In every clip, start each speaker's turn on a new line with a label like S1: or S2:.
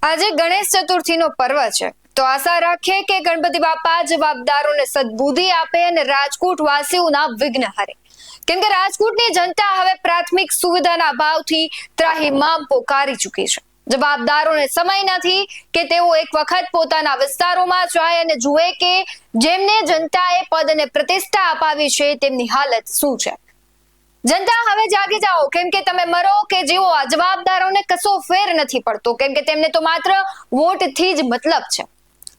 S1: આજે ગણેશ ચતુર્થીનો પર્વ છે. તો આશા રાખીએ કે ગણપતિ બાપા જવાબદારોને સદબુદ્ધિ આપે અને રાજકોટ વાસીઓના વિઘ્ન હરે. કેમ કે રાજકોટની જનતા હવે પ્રાથમિક સુવિધાના અભાવથી ત્રાહિમામ પોકારી ચૂકી છે. જવાબદારોને સમય નથી કે તેઓ એક વખત પોતાના વિસ્તારોમાં જાય અને જુએ કે જેમને જનતાએ પદ અને પ્રતિષ્ઠા અપાવી છે તેમની હાલત શું છે. જનતા હવે જાગી જાઓ. કેમ કે તમે મરો કે જીવો, આ જવાબદારોને કશો ફેર નથી પડતો. કેમ કે તેમને તો માત્ર વોટથી જ મતલબ છે.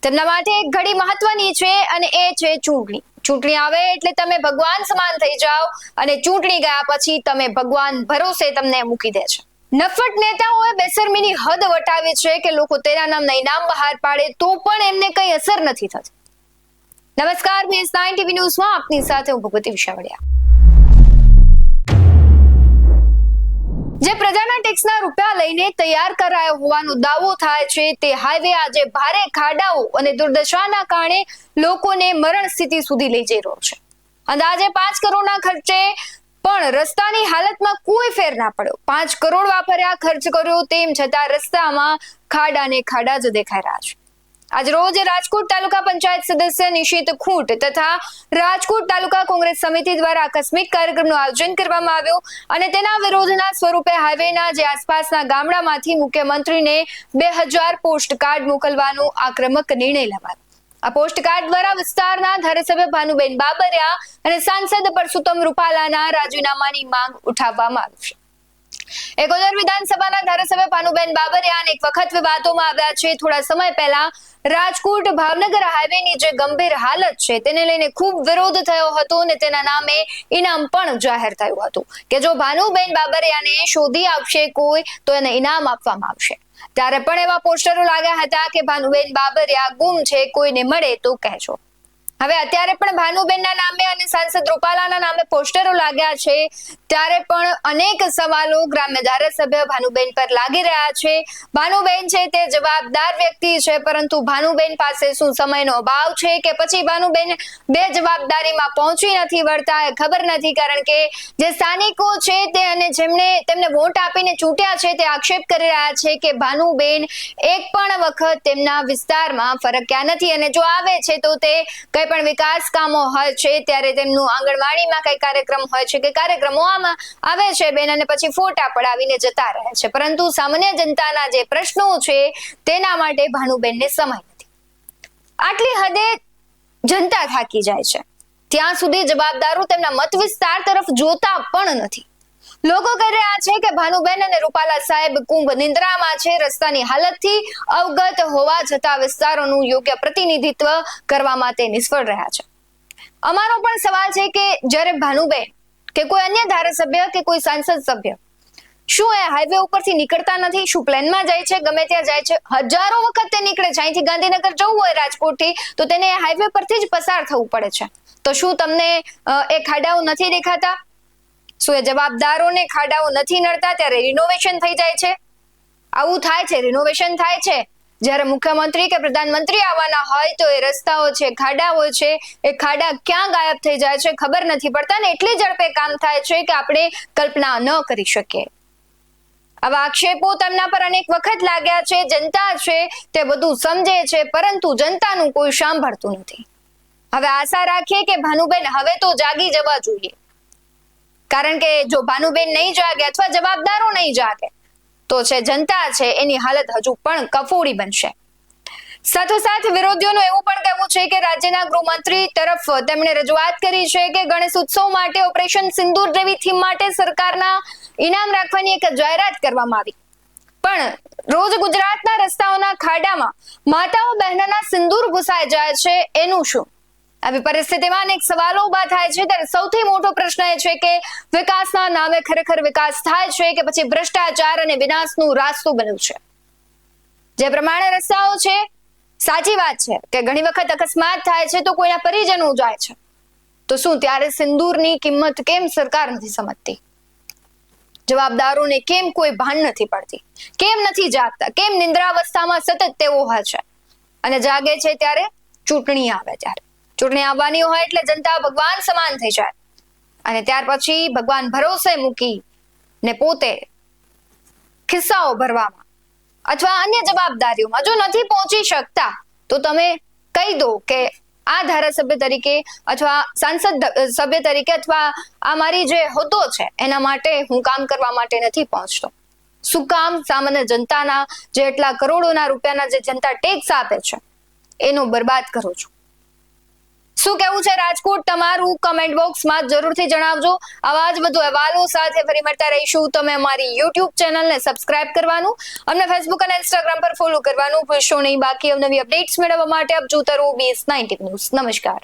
S1: તેમના માટે એક ઘડી મહત્વની છે અને એ છે ચૂંટણી. ચૂંટણી આવે એટલે તમે ભગવાન સમાન થઈ જાઓ અને ચૂંટણી ગયા પછી તમે ભગવાન ભરોસે તમને મૂકી દે છે. નફટ નેતાઓએ બેસરમીની હદ વટાવી છે કે લોકો તેના નામના ઇનામ બહાર પાડે તો પણ એમને કઈ અસર નથી થતી. નમસ્કાર, મેં ટીવી ન્યૂઝમાં આપની સાથે હું ભગવતી વિશાવડિયા. ટેક્સના રૂપિયા લઈને તૈયાર કરાયો હોવાનો દાવો થાય છે. તે હાઈવે આજે ભારે ખાડાઓ અને દુર્દશાના કારણે લોકોને મરણ સ્થિતિ સુધી લઈ જઈ રહ્યો છે. અંદાજે પાંચ કરોડના ખર્ચે પણ રસ્તાની હાલતમાં કોઈ ફેર ના પડ્યો. પાંચ કરોડ વાપર્યા, ખર્ચ કર્યો, તેમ છતાં રસ્તામાં ખાડા ને ખાડા જ દેખાઈ રહ્યા છે. આજ રોજ રાજકોટ તાલુકા પંચાયત સદસ્ય નિશિત ખૂંટ તથા રાજકોટ તાલુકા કોંગ્રેસ સમિતિ દ્વારા આકસ્મિક કાર્યક્રમનું આયોજન કરવામાં આવ્યું અને તેના વિરોધના સ્વરૂપે હાઈવેના જે આસપાસના ગામડામાંથી મુખ્યમંત્રીને બે હજાર પોસ્ટ કાર્ડ મોકલવાનો આક્રમક નિર્ણય લેવાયો. આ પોસ્ટ કાર્ડ દ્વારા વિસ્તારના ધારાસભ્ય ભાનુબેન બાબરિયા અને સાંસદ પરસોત્તમ રૂપાલાના રાજીનામાની માંગ ઉઠાવવામાં આવી છે. એકોદર વિધાનસભાના ધારાસભ્ય પાનુબેન બાબરિયાન એક વખત વિવાદોમાં આવ્યા છે. થોડા સમય પહેલા રાજકોટ ભાવનગર હાઈવેની જે ગંભીર હાલત છે, તેને લઈને ખૂબ વિરોધ થયો હતો અને તેના નામે ઇનામ પણ જાહેર થયું હતું. કે જો ભાનુબેન બાબરિયાને શોધી આપશે કોઈ, તો એને ઇનામ આપવામાં આવશે. ત્યારે પણ એવા પોસ્ટરો લાગ્યા હતા કે ભાનુબેન બાબરિયા ગુમ છે, કોઈને મળે તો કહેજો. હવે અત્યારે પણ ભાનુબેનના નામે અને સાંસદ રૂપાલાના નામે પોસ્ટરો લાગ્યા છે. ત્યારે પણ અનેક સવાલો ગ્રામ્ય ધારાસભ્ય ભાનુબેન પર લાગી રહ્યા છે. ભાનુબેન છે તે જવાબદાર વ્યક્તિ છે, પરંતુ ભાનુબેન પાસે શું સમયનો અભાવ છે કે પછી ભાનુબેન બે જવાબદારીમાં પહોંચી નથી વળતા એ ખબર નથી. કારણ કે જે સ્થાનિકો છે તે અને જેમને તેમને વોટ આપીને ચૂંટ્યા છે તે આક્ષેપ કરી રહ્યા છે કે ભાનુબેન એક પણ વખત તેમના વિસ્તારમાં ફરક્યા નથી. અને જો આવે છે તો તે કંઈ પણ વિકાસ કામો હોય છે, ત્યારે તેમનું આંગણવાડીમાં કઈ કાર્યક્રમ હોય છે કે કાર્યક્રમો આમાં આવે છે, બેન અને પછી ફોટા પડાવીને જતા રહે છે. પરંતુ સામાન્ય જનતાના જે પ્રશ્નો છે, તેના માટે ભાનુબેનને સમય નથી. આટલી હદે જનતા થાકી જાય છે. ત્યાં સુધી જવાબદારો તેમના મત વિસ્તાર તરફ જોતા પણ નથી. લોકો કહી રહ્યા છે કે ભાનુબેન અને રૂપાલા સાહેબ કુંભ નિંદ્રામાં છે. રસ્તાની હાલતથી અવગત હોવા છતાં વિસ્તારોનું યોગ્ય પ્રતિનિધિત્વ કરવા માટે નિષ્ફળ રહ્યા છે. અમારો પણ સવાલ છે કે જ્યારે ભાનુબેન કે કોઈ અન્ય ધારાસભ્ય કે કોઈ સાંસદ સભ્ય શું એ હાઈવે ઉપરથી નીકળતા નથી? શું પ્લેનમાં જાય છે? ગમે ત્યાં જાય છે? હજારો વખત તે નીકળે છે. અહીંથી ગાંધીનગર જવું હોય રાજકોટથી, તો તેને હાઈવે પરથી જ પસાર થવું પડે છે. તો શું તમને એ ખાડાઓ નથી દેખાતા? શું એ જવાબદારોને ખાડાઓ નથી નડતા ત્યારે રિનોવેશન થઈ જાય છે? આવું થાય છે રિનોવેશન થાય છે. જ્યારે મુખ્યમંત્રી કે પ્રધાનમંત્રી આવવાના હોય તો એ રસ્તાઓ છે, ખાડાઓ છે, એ ખાડા ક્યાં ગાયબ થઈ જાય છે ખબર નથી પડતા ને એટલી ઝડપે કામ થાય છે કે આપણે કલ્પના ન કરી શકીએ. આવા આક્ષેપો તેમના પર અનેક વખત લાગ્યા છે, જનતા છે, તે બધું સમજે છે, પરંતુ જનતાનું કોઈ સાંભળતું નથી. હવે આશા રાખીએ કે ભાનુબેન હવે તો જાગી જવા જોઈએ. કારણ કે જો ભાનુબેન નહીં જાગે અથવા જવાબદારો નહીં જાગે, તો છે જનતા છે એની હાલત હજુ પણ કફોડી બનશે. સાથોસાથ વિરોધીઓનું એવું પણ કહેવું છે કે રાજ્યના ગૃહમંત્રી તરફ તેમણે રજૂઆત કરી છે કે ગણેશ ઉત્સવ માટે ઓપરેશન સિંદૂર જેવી થીમ માટે સરકારના ઇનામ રાખવાની એક જાહેરાત કરવામાં આવી. પણ રોજ ગુજરાતના રસ્તાઓના ખાડામાં માતાઓ બહેનોના સિંદૂર ઘુસાઈ જાય છે એનું શું? આવી પરિસ્થિતિમાં અનેક સવાલો ઊભા થાય છે. ત્યારે સૌથી મોટો પ્રશ્ન એ છે કે વિકાસના નામે ખરેખર વિકાસ થાય છે કે પછી ભ્રષ્ટાચાર અને વિનાશનું રાસ્તું બન્યું છે? જે પ્રમાણે રસ્તાઓ છે, સાચી વાત છે કે ઘણી વખત અકસ્માત થાય છે તો કોઈના પરિજનો જાય છે. તો શું ત્યારે સિંદૂરની કિંમત કેમ સરકાર નથી સમજતી? જવાબદારોને કેમ કોઈ ભાન નથી પડતી? કેમ નથી જાગતા? કેમ નિંદ્રાવસ્થામાં સતત તેઓ હોય છે? અને જાગે છે ત્યારે ચૂંટણી આવે ત્યારે. ચૂંટણી આવવાની હોય એટલે જનતા ભગવાન સમાન થઈ જાય. અને ત્યાર પછી ભગવાન ભરોસે મૂકી ને પોતે ખિસ્સાઓ ભરવામાં અથવા અન્ય જવાબદારીઓમાં જો નથી પહોંચી શકતા, તો તમે કહી દો કે આ ધારાસભ્ય તરીકે અથવા સાંસદ સભ્ય તરીકે અથવા આ મારી જે હોદ્દો છે, એના માટે હું કામ કરવા માટે નથી પહોંચતો. શું કામ? સામાન્ય જનતાના જે એટલા કરોડોના રૂપિયાના જે જનતા ટેક્સ આપે છે, એનો બરબાદ કરો છો. શું કેવું છે રાજકોટ? તમારું કમેન્ટ બોક્સમાં જરૂરથી જણાવજો. આવા જ વધુ અહેવાલો સાથે ફરી મળતા રહીશું. તમે અમારી યુટ્યુબ ચેનલને સબસ્ક્રાઇબ કરવાનું અમને ફેસબુક અને ઇન્સ્ટાગ્રામ પર ફોલો કરવાનું ભૂલશો નહીં. બાકી અવનવી અપડેટ્સ મેળવવા માટે આપ જોતા રહો બીએસ નાઇન્ટી ન્યૂઝ નમસ્કાર.